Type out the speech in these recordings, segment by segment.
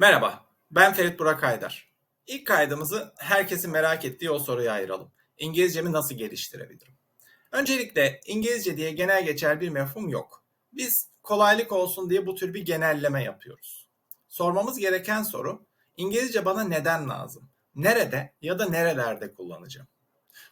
Merhaba, ben Ferit Burak Aydar. İlk kaydımızı herkesin merak ettiği o soruya ayıralım. İngilizcemi nasıl geliştirebilirim? Öncelikle İngilizce diye genel geçer bir mefhum yok. Biz kolaylık olsun diye bu tür bir genelleme yapıyoruz. Sormamız gereken soru, İngilizce bana neden lazım? Nerede ya da nerelerde kullanacağım?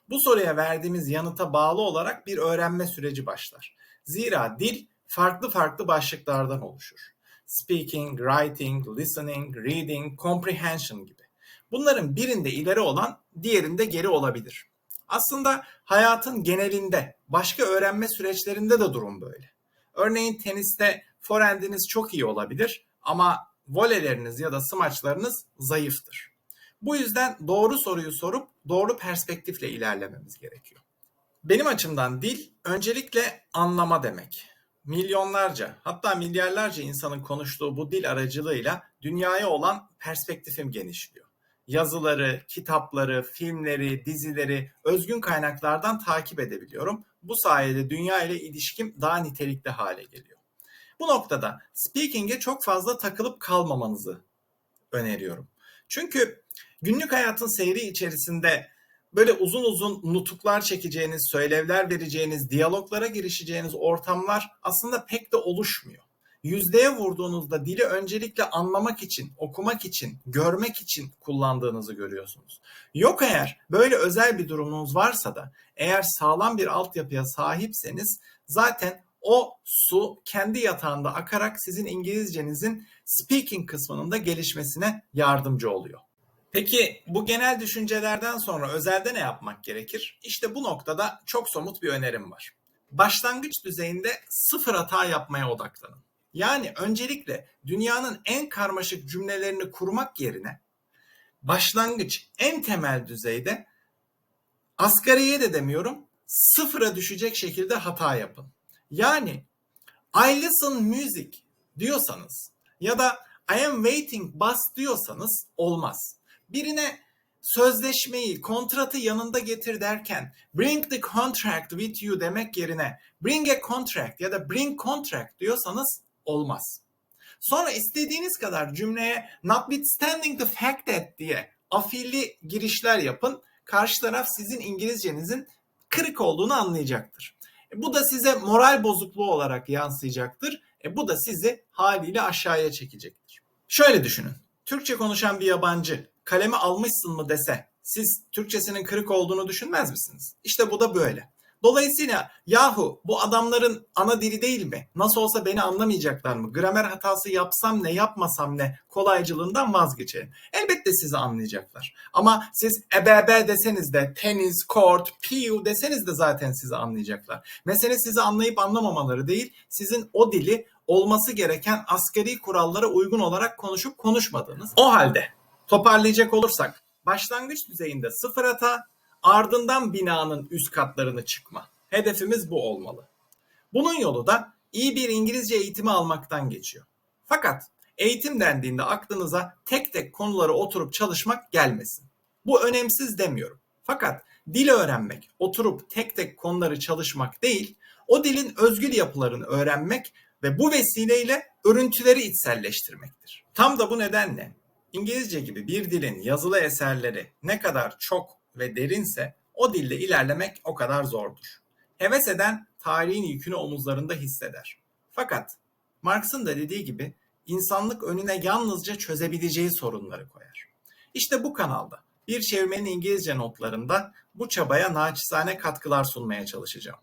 Bu soruya verdiğimiz yanıta bağlı olarak bir öğrenme süreci başlar. Zira dil farklı farklı başlıklardan oluşur. Speaking, writing, listening, reading, comprehension gibi. Bunların birinde ileri olan diğerinde geri olabilir. Aslında hayatın genelinde, başka öğrenme süreçlerinde de durum böyle. Örneğin teniste forehand'iniz çok iyi olabilir ama voleleriniz ya da smaçlarınız zayıftır. Bu yüzden doğru soruyu sorup doğru perspektifle ilerlememiz gerekiyor. Benim açımdan dil öncelikle anlama demek. Milyonlarca hatta milyarlarca insanın konuştuğu bu dil aracılığıyla dünyaya olan perspektifim genişliyor. Yazıları, kitapları, filmleri, dizileri özgün kaynaklardan takip edebiliyorum. Bu sayede dünya ile ilişkim daha nitelikli hale geliyor. Bu noktada speaking'e çok fazla takılıp kalmamanızı öneriyorum. Çünkü günlük hayatın seyri içerisinde böyle uzun uzun nutuklar çekeceğiniz, söylevler vereceğiniz, diyaloglara girişeceğiniz ortamlar aslında pek de oluşmuyor. Yüzdeye vurduğunuzda dili öncelikle anlamak için, okumak için, görmek için kullandığınızı görüyorsunuz. Yok eğer böyle özel bir durumunuz varsa da eğer sağlam bir altyapıya sahipseniz zaten o su kendi yatağında akarak sizin İngilizcenizin speaking kısmının da gelişmesine yardımcı oluyor. Peki bu genel düşüncelerden sonra özelde ne yapmak gerekir? İşte bu noktada çok somut bir önerim var. Başlangıç düzeyinde sıfır hata yapmaya odaklanın. Yani öncelikle dünyanın en karmaşık cümlelerini kurmak yerine başlangıç en temel düzeyde asgariye de demiyorum sıfıra düşecek şekilde hata yapın. Yani I listen music diyorsanız ya da I am waiting bus diyorsanız olmaz. Birine sözleşmeyi, kontratı yanında getir derken bring the contract with you demek yerine bring a contract ya da bring contract diyorsanız olmaz. Sonra istediğiniz kadar cümleye notwithstanding the fact that diye afilli girişler yapın. Karşı taraf sizin İngilizcenizin kırık olduğunu anlayacaktır. E, bu da size moral bozukluğu olarak yansıyacaktır. E, bu da sizi haliyle aşağıya çekecektir. Şöyle düşünün. Türkçe konuşan bir yabancı kalemi almışsın mı dese siz Türkçesinin kırık olduğunu düşünmez misiniz? İşte bu da böyle. Dolayısıyla yahu bu adamların ana dili değil mi? Nasıl olsa beni anlamayacaklar mı? Gramer hatası yapsam ne yapmasam ne kolaycılığından vazgeçelim. Elbette sizi anlayacaklar. Ama siz EBB deseniz de tenis, kort, piyu deseniz de zaten sizi anlayacaklar. Mesele sizi anlayıp anlamamaları değil, sizin o dili olması gereken askeri kurallara uygun olarak konuşup konuşmadığınız. O halde toparlayacak olursak başlangıç düzeyinde sıfır hata, ardından binanın üst katlarını çıkma. Hedefimiz bu olmalı. Bunun yolu da iyi bir İngilizce eğitimi almaktan geçiyor. Fakat eğitim dendiğinde aklınıza tek tek konuları oturup çalışmak gelmesin. Bu önemsiz demiyorum. Fakat dil öğrenmek, oturup tek tek konuları çalışmak değil, o dilin özgül yapılarını öğrenmek ve bu vesileyle örüntüleri içselleştirmektir. Tam da bu nedenle İngilizce gibi bir dilin yazılı eserleri ne kadar çok ve derinse o dilde ilerlemek o kadar zordur. Heves eden tarihin yükünü omuzlarında hisseder. Fakat Marx'ın da dediği gibi insanlık önüne yalnızca çözebileceği sorunları koyar. İşte bu kanalda bir çevirmenin İngilizce notlarında bu çabaya naçizane katkılar sunmaya çalışacağım.